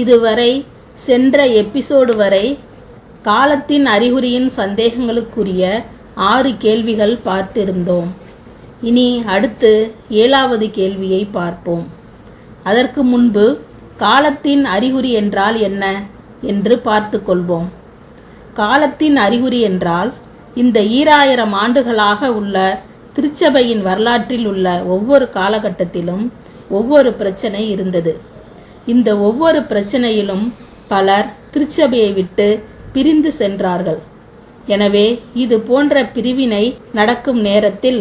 இதுவரை சென்ற எபிசோடு வரை காலத்தின் அறிகுறியின் சந்தேகங்களுக்குரிய ஆறு கேள்விகள் பார்த்திருந்தோம். இனி அடுத்து ஏழாவது கேள்வியை பார்ப்போம். அதற்கு முன்பு காலத்தின் அறிகுறி என்றால் என்ன என்று பார்த்து கொள்வோம். காலத்தின் அறிகுறி என்றால் இந்த ஈராயிரம் ஆண்டுகளாக உள்ள திருச்சபையின் வரலாற்றில் உள்ள ஒவ்வொரு காலகட்டத்திலும் ஒவ்வொரு பிரச்சனை இருந்தது. இந்த ஒவ்வொரு பிரச்சனையிலும் பலர் திருச்சபையை விட்டு பிரிந்து சென்றார்கள். எனவே இது போன்ற பிரிவினை நடக்கும் நேரத்தில்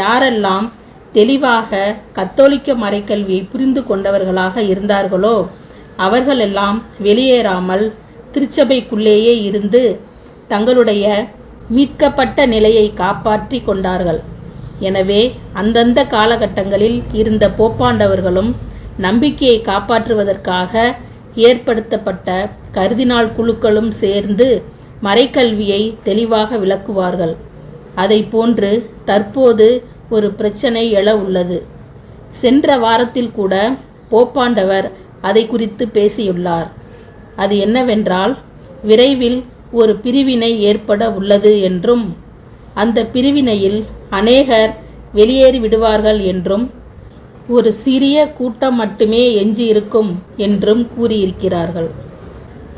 யாரெல்லாம் தெளிவாக கத்தோலிக்க மறைக்கல்வியை புரிந்து கொண்டவர்களாக இருந்தார்களோ அவர்களெல்லாம் வெளியேறாமல் திருச்சபைக்குள்ளேயே இருந்து தங்களுடைய மீட்கப்பட்ட நிலையை காப்பாற்றி கொண்டார்கள். எனவே அந்தந்த காலகட்டங்களில் இருந்த போப்பாண்டவர்களும் நம்பிக்கையை காப்பாற்றுவதற்காக ஏற்படுத்தப்பட்ட கருதினால் குழுக்களும் சேர்ந்து மறைக்கல்வியை தெளிவாக விளக்குவார்கள். அதை போன்று தற்போது ஒரு பிரச்சனை எழ உள்ளது. சென்ற வாரத்தில் கூட போப்பாண்டவர் அதை குறித்து பேசியுள்ளார். அது என்னவென்றால் விரைவில் ஒரு பிரிவினை ஏற்பட உள்ளது என்றும் அந்த பிரிவினையில் அநேகர் வெளியேறி விடுவார்கள் என்றும் ஒரு சிறிய கூட்டம் மட்டுமே எஞ்சியிருக்கும் என்றும் கூறியிருக்கிறார்கள்.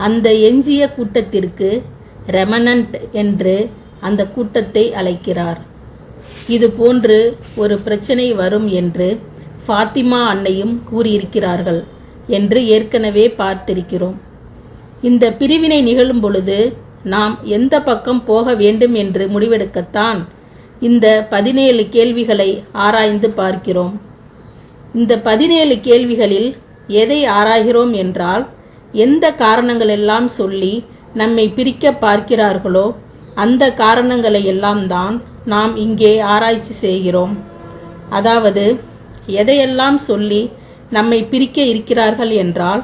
அந்த எஞ்சிய கூட்டத்திற்கு ரெமனண்ட் என்று அந்த கூட்டத்தை அழைக்கிறார். இது போன்று ஒரு பிரச்சனை வரும் என்று ஃபாத்திமா அன்னையும் கூறியிருக்கிறார்கள் என்று ஏற்கனவே பார்த்திருக்கிறோம். இந்த பிரிவினை நிகழும் பொழுது நாம் எந்த பக்கம் போக வேண்டும் என்று முடிவெடுக்கத்தான் இந்த பதினேழு கேள்விகளை ஆராய்ந்து பார்க்கிறோம். இந்த பதினேழு கேள்விகளில் எதை ஆராய்கிறோம் என்றால் எந்த காரணங்களெல்லாம் சொல்லி நம்மை பிரிக்க பார்க்கிறார்களோ அந்த காரணங்களை எல்லாம் தான் நாம் இங்கே ஆராய்ச்சி செய்கிறோம். அதாவது எதையெல்லாம் சொல்லி நம்மை பிரிக்க இருக்கிறார்கள் என்றால்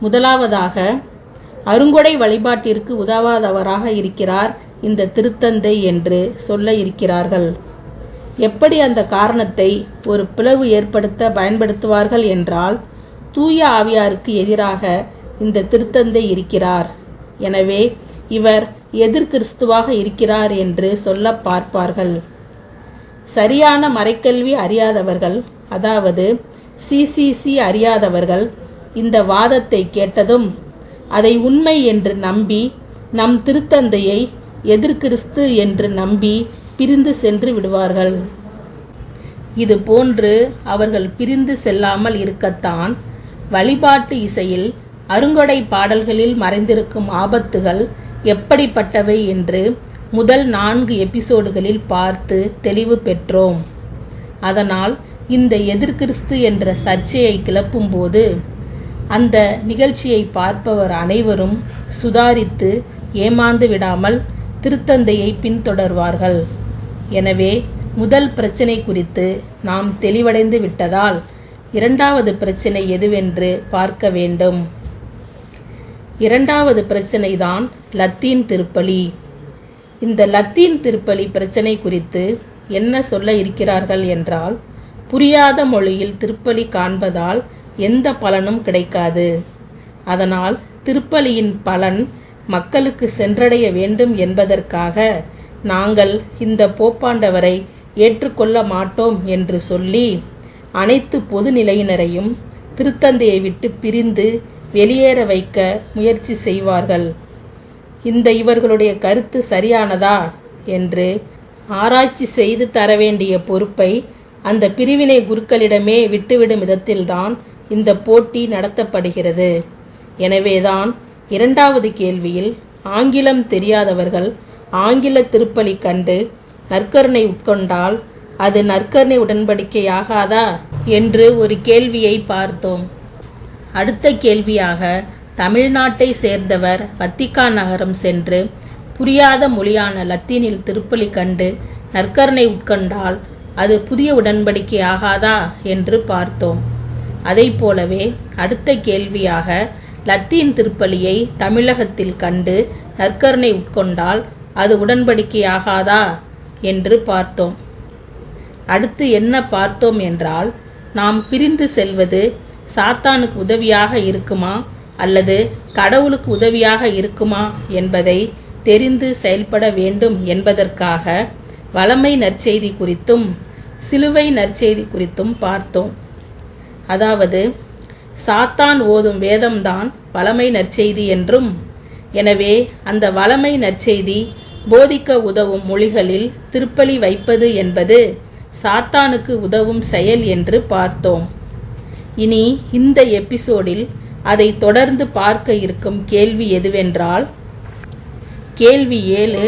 முதலாவதாக அருங்கொடை வழிபாட்டிற்கு உதவாதவராக இருக்கிறார் இந்த திருத்தந்தை என்று சொல்ல இருக்கிறார்கள். எப்படி அந்த காரணத்தை ஒரு பிளவு ஏற்படுத்த பயன்படுத்துவார்கள் என்றால் தூய ஆவியாருக்கு எதிராக இந்த திருத்தந்தை இருக்கிறார். எனவே இவர் எதிர் கிறிஸ்துவாக இருக்கிறார் என்று சொல்ல பார்ப்பார்கள். சரியான மறைக்கல்வி அறியாதவர்கள் அதாவது சிசிசி அறியாதவர்கள் இந்த வாதத்தை கேட்டதும் அதை உண்மை என்று நம்பி நம் திருத்தந்தையை எதிர்கிறிஸ்து என்று நம்பி பிரிந்து சென்று விடுவார்கள். இது போன்று அவர்கள் பிரிந்து செல்லாமல் இருக்கத்தான் வழிபாட்டு இசையில் அருங்கொடை பாடல்களில் மறைந்திருக்கும் ஆபத்துகள் எப்படிப்பட்டவை என்று முதல் நான்கு எபிசோடுகளில் பார்த்து தெளிவு பெற்றோம். அதனால் இந்த எதிர்கிறிஸ்து என்ற சர்ச்சையை கிளப்பும்போது அந்த நிகழ்ச்சியை பார்ப்பவர் அனைவரும் சுதாரித்து ஏமாந்து விடாமல் திருத்தந்தையை பின்தொடர்வார்கள். எனவே முதல் பிரச்சனை குறித்து நாம் தெளிவடைந்து விட்டதால் இரண்டாவது பிரச்சினை எதுவென்று பார்க்க வேண்டும். இரண்டாவது பிரச்சனைதான் லத்தீன் திருப்பலி. இந்த லத்தீன் திருப்பலி பிரச்சனை குறித்து என்ன சொல்ல இருக்கிறார்கள் என்றால் புரியாத மொழியில் திருப்பலி காண்பதால் எந்த பலனும் கிடைக்காது. அதனால் திருப்பலியின் பலன் மக்களுக்கு சென்றடைய வேண்டும் என்பதற்காக நாங்கள் இந்த போப்பாண்டவரை ஏற்றுக்கொள்ள மாட்டோம் என்று சொல்லி அனைத்து பொது நிலையினரையும் திருத்தந்தையை விட்டு பிரிந்து வெளியேற வைக்க முயற்சி செய்வார்கள். இந்த இவர்களுடைய கருத்து சரியானதா என்று ஆராய்ச்சி செய்து தர வேண்டிய பொறுப்பை அந்த பிரிவினை குருக்களிடமே விட்டுவிடும் விதத்தில்தான் இந்த போட்டி நடத்தப்படுகிறது. எனவேதான் இரண்டாவது கேள்வியில் ஆங்கிலம் தெரியாதவர்கள் ஆங்கில திருப்பலி கண்டு நற்கருணை உட்கொண்டால் அது நற்கருணை உடன்படிக்கையாகாதா? என்று ஒரு கேள்வியை பார்த்தோம். அடுத்த கேள்வியாக தமிழ்நாட்டை சேர்ந்தவர் வத்திக்கான் நகரம் சென்று புரியாத மொழியான லத்தீனில் திருப்பலி கண்டு நற்கருணை உட்கொண்டால் அது புதிய உடன்படிக்கை ஆகாதா என்று பார்த்தோம். அதைப் போலவே அடுத்த கேள்வியாக லத்தீன் திருப்பலியை தமிழகத்தில் கண்டு நற்கருணை உட்கொண்டால் அது உடன்படிக்கையாகாதா? என்று பார்த்தோம். அடுத்து என்ன பார்த்தோம் என்றால் நாம் பிரிந்து செல்வது சாத்தானுக்கு உதவியாக இருக்குமா? அல்லது கடவுளுக்கு உதவியாக இருக்குமா? என்பதை தெரிந்து செயல்பட வேண்டும் என்பதற்காக வளமை நற்செய்தி குறித்தும் சிலுவை நற்செய்தி குறித்தும் பார்த்தோம். அதாவது சாத்தான் ஓதும் வேதம்தான் வளமை நற்செய்தி என்றும் எனவே அந்த வளமை நற்செய்தி போதிக்க உதவும் மொழிகளில் திருப்பலி வைப்பது என்பது சாத்தானுக்கு உதவும் செயல் என்று பார்த்தோம். இனி இந்த எபிசோடில் அதை தொடர்ந்து பார்க்க இருக்கும் கேள்வி எதுவென்றால் கேள்வி ஏழு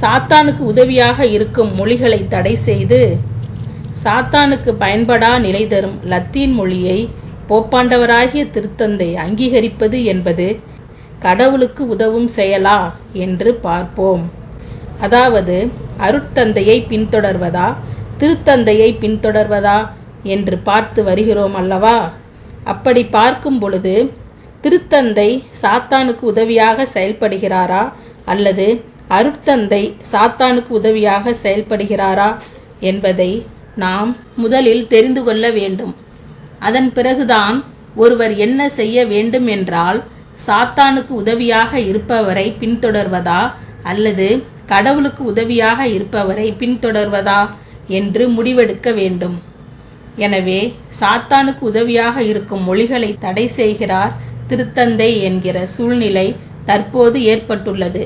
சாத்தானுக்கு உதவியாக இருக்கும் மொழிகளை தடை செய்து சாத்தானுக்கு பயன்படா நிலை தரும் லத்தீன் மொழியை போப்பாண்டவராகிய திருத்தந்தை அங்கீகரிப்பது என்பது கடவுளுக்கு உதவும் செயலா என்று பார்ப்போம். அதாவது அருட்தந்தையை பின்தொடர்வதா திருத்தந்தையை பின்தொடர்வதா என்று பார்த்து வருகிறோம் அல்லவா? அப்படி பார்க்கும் பொழுது திருத்தந்தை சாத்தானுக்கு உதவியாக செயல்படுகிறாரா அல்லது அருட்தந்தை சாத்தானுக்கு உதவியாக செயல்படுகிறாரா என்பதை நாம் முதலில் தெரிந்து கொள்ள வேண்டும். அதன் பிறகுதான் ஒருவர் என்ன செய்ய வேண்டும் என்றால் சாத்தானுக்கு உதவியாக இருப்பவரை பின்தொடர்வதா? அல்லது கடவுளுக்கு உதவியாக இருப்பவரை பின்தொடர்வதா? என்று முடிவெடுக்க வேண்டும். எனவே சாத்தானுக்கு உதவியாக இருக்கும் மொழிகளை தடை செய்கிறார் திருத்தந்தை என்கிற சூழ்நிலை தற்போது ஏற்பட்டுள்ளது.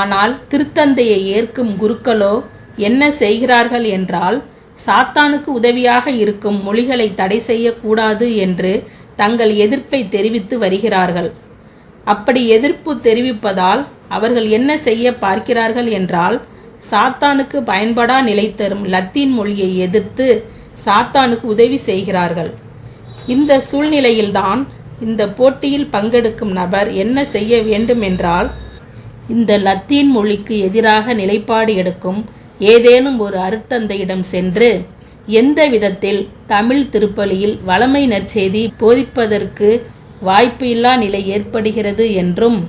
ஆனால் திருத்தந்தையை ஏற்கும் குருக்களோ என்ன செய்கிறார்கள் என்றால் சாத்தானுக்கு உதவியாக இருக்கும் மொழிகளை தடை செய்யக்கூடாது என்று தங்கள் எதிர்ப்பை தெரிவித்து வருகிறார்கள். அப்படி எதிர்ப்பு தெரிவிப்பதால் அவர்கள் என்ன செய்ய பார்க்கிறார்கள் என்றால் சாத்தானுக்கு பயன்படா நிலை தரும் லத்தீன் மொழியை எதிர்த்து சாத்தானுக்கு உதவி செய்கிறார்கள். இந்த சூழ்நிலையில்தான் இந்த போட்டியில் பங்கெடுக்கும் நபர் என்ன செய்ய வேண்டும் என்றால் இந்த லத்தீன் மொழிக்கு எதிராக நிலைப்பாடு எடுக்கும் ஏதேனும் ஒரு அருத்தந்தையிடம் சென்று எந்த விதத்தில் தமிழ் திருப்பலியில் வளமை நற்செய்தி போதிப்பதற்கு வாய்ப்பு இல்லா நிலை ஏற்படுகிறது என்றும்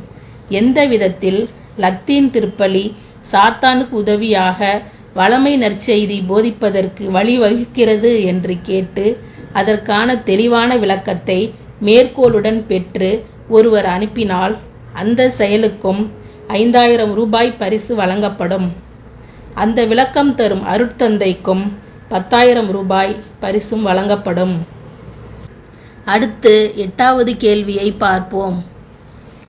எந்த விதத்தில் லத்தீன் திருப்பலி சாத்தானுக்கு உதவியாக வளமை நற்செய்தி போதிப்பதற்கு வழிவகுக்கிறது என்று கேட்டு அதற்கான தெளிவான விளக்கத்தை மேற்கோளுடன் பெற்று ஒருவர் அனுப்பினால் அந்த செயலுக்கும் ஐந்தாயிரம் ரூபாய் பரிசு வழங்கப்படும். அந்த விளக்கம் தரும் அருட்தந்தைக்கும் பத்தாயிரம் ரூபாய் பரிசும் வழங்கப்படும். அடுத்து எட்டாவது கேள்வியை பார்ப்போம்.